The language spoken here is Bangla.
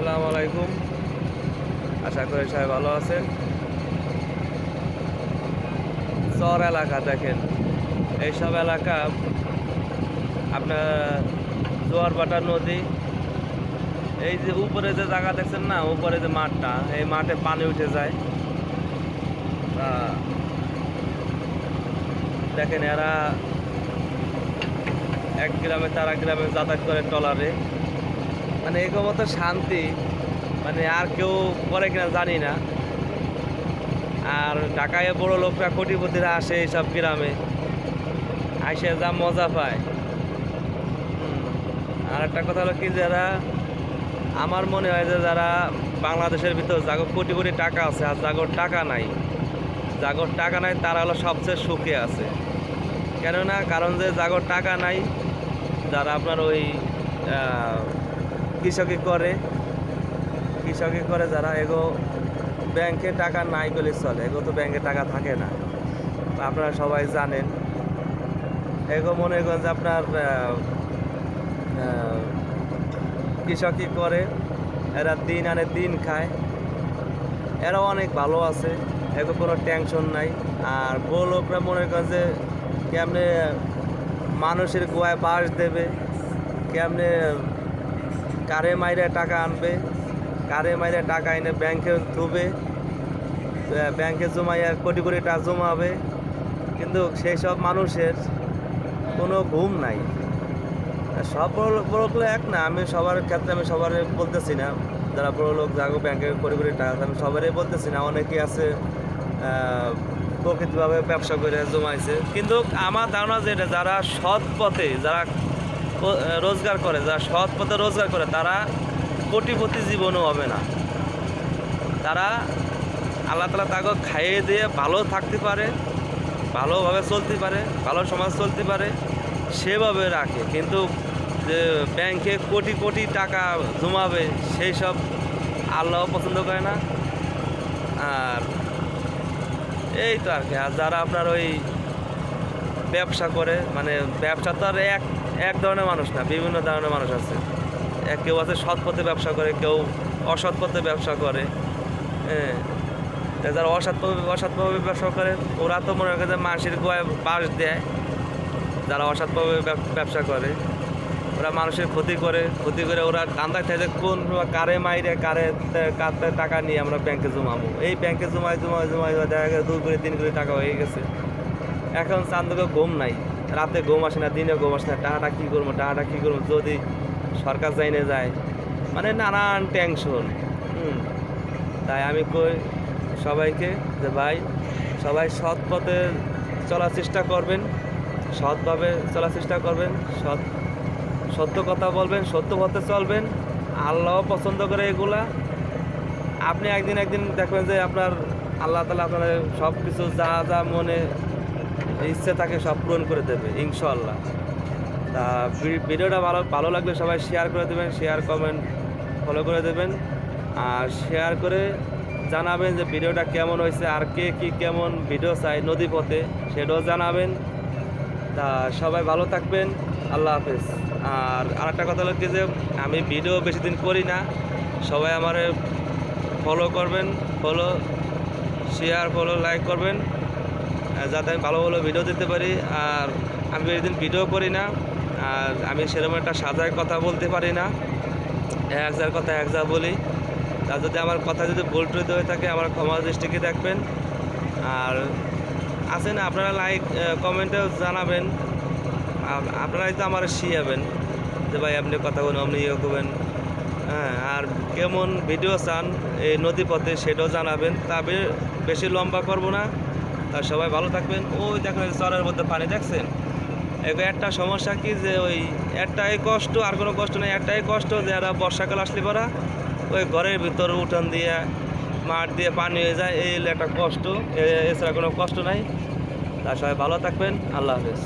আসসালামু আলাইকুম। আশা করি সবাই ভালো আছেন। চর এলাকা দেখেন। এইসব এলাকা আপনার জোয়ারবাটা নদী, এই যে উপরে যে জায়গা দেখছেন না, উপরে যে মাঠটা, এই মাঠে পানি উঠে যায়। দেখেন এরা এক গ্রামে তারা গ্রামে যাতায়াত করে ট্রলারে। মানে এরকম মতো শান্তি মানে আর কেউ করে কিনা জানি না। আর ঢাকায় বড় লোকরা কোটিপতিরা আসে এইসব গ্রামে আসে যা মজা পায়। আর একটা কথা হলো কি, যারা, আমার মনে হয় যে যারা বাংলাদেশের ভিতর জাগর কোটি কোটি টাকা আছে আর জাগর টাকা নাই, জাগর টাকা নাই, তারা হলো সবচেয়ে সুখে আছে। কেননা, কারণ যে জাগর টাকা নাই, যারা আপনার ওই কৃষকি করে কৃষকি করে যারা এগো ব্যাংকে টাকা নাই বলে চলে এগো তো ব্যাংকে টাকা থাকে না। আপনারা সবাই জানেন এগো মনে করেন যে আপনার আহ, করে এরা দিন আনে দিন খায়। এরাও অনেক ভালো আছে এগো কোনো টেনশন নাই। আর বউ লোকরা মনে করেন যে কেমনে মানুষের গোয়ায় বাস দেবে কেমনে কারে মাইরে টাকা আনবে কারে মাইরে টাকা এনে ব্যাংকে আহ, ব্যাংকে জমাইয়া কোটি কোটি টাকা জমাবে। কিন্তু সেই সব মানুষের কোনো ঘুম নাই। সব বড় লোক বড় লোক এক না আমি সবার ক্ষেত্রে আমি সবার বলতেছি না। যারা বড় লোক যাগো ব্যাংকে কোটি কোটি টাকা আমি সবারই বলতেছি না। অনেকেই আছে প্রকৃতভাবে ব্যবসা করে জমাইছে। কিন্তু আমার ধারণা যেটা যারা সৎ পথে যারা রোজগার করে যারা সৎ পথে রোজগার করে, তারা কোটিপতি জীবনও হবে না। তারা আল্লাহ তালা তাকে খাইয়ে দিয়ে ভালো থাকতে পারে, ভালোভাবে চলতে পারে, ভালো সমাজ চলতে পারে, সেভাবে রাখে। কিন্তু যে ব্যাংকে কোটি কোটি টাকা জমাবে, সেই সব আল্লাহ পছন্দ করে না। আর এই তো আর কি, আর যারা আপনার ওই ব্যবসা করে মানে ব্যবসা তো আর এক এক ধরনের মানুষ না, বিভিন্ন ধরনের মানুষ আছে। কেউ আছে সৎ পথে ব্যবসা করে, কেউ অসৎ পথে ব্যবসা করে হ্যাঁ। যারা অসৎভাবে অসৎভাবে ব্যবসা করে, ওরা তো মনে করে যে মানুষের গোয়ায় বাস দেয়। যারা অসৎভাবে ব্যব- ব্যবসা করে, ওরা মানুষের ক্ষতি করে ক্ষতি করে ওরা কান্দায় থাকে কোন কারে মাইরে, কারে কার টাকা নিয়ে আমরা ব্যাংকে জমাবো। এই ব্যাংকে জমাই জমাই জমাই দেখা গেছে দুই করে তিন করে টাকা হয়ে গেছে। এখন চান্দকে ঘুম নাই। রাতে ঘুম আসে না, দিনে ঘুম আসে না, টাকাটা কী করব, টাকাটা কী করব, যদি সরকার যাইনে যায় মানে নানান টেনশন হুম। তাই আমি কই সবাইকে যে ভাই, সবাই সৎ পথে চলার চেষ্টা করবেন, সৎভাবে চলার চেষ্টা করবেন, সৎ, সত্য কথা বলবেন, সত্য পথে চলবেন আল্লাহ পছন্দ করে এগুলা। আপনি একদিন একদিন দেখবেন যে আপনার আল্লাহ তালা আপনার সব কিছু যা যা মনে ইচ্ছে থাকে সব পূরণ করে দেবে ইনশাল্লাহ তা ভিডিওটা ভালো ভালো লাগলে সবাই শেয়ার করে দেবেন শেয়ার কমেন্ট ফলো করে দেবেন। আর শেয়ার করে জানাবেন যে ভিডিওটা কেমন হয়েছে, আর কে কি কেমন ভিডিও চাই নদী পথে সেটাও জানাবেন। তা সবাই ভালো থাকবেন, আল্লাহ হাফেজ। আর আরেকটা কথা হলো কি যে, আমি ভিডিও বেশি দিন করি না, সবাই আমার ফলো করবেন ফলো শেয়ার ফলো লাইক করবেন। যাতে আমি ভালো ভালো ভিডিও দিতে পারি, আর আমি বেশি দিন ভিডিও করি না, আর আমি সেরকম একটা সাজায় কথা বলতে পারি না। এক যার কথা এক যা বলি। তা যদি আমার কথা যদি ভুল টুল হয়ে থাকে, আমার ক্ষমা দৃষ্টিকে দেখবেন। আর আছেন আপনারা লাইক কমেন্টেও জানাবেন। আপ- আপনারাই তো আমার শিয়াবেন, যে ভাই আপনি কথা বলুন, আপনি ইয়ে করবেন। হ্যাঁ আর কেমন ভিডিও চান এই নদী পথে সেটাও জানাবেন। তবে বেশি লম্বা করব না। তা সবাই ভালো থাকবেন। ওই দেখেন চরের মধ্যে পানি দেখছেন? এবার একটা সমস্যা কি যে ওই একটাই কষ্ট আর কোনো কষ্ট নেই, একটাই কষ্ট যে এরা বর্ষাকাল আসলে পরা ওই ঘরের ভিতর উঠান দিয়ে, মাঠ দিয়ে পানি হয়ে যায়, এই একটা কষ্ট এছাড়া কোনো কষ্ট নাই। তা সবাই ভালো থাকবেন, আল্লাহ হাফেজ।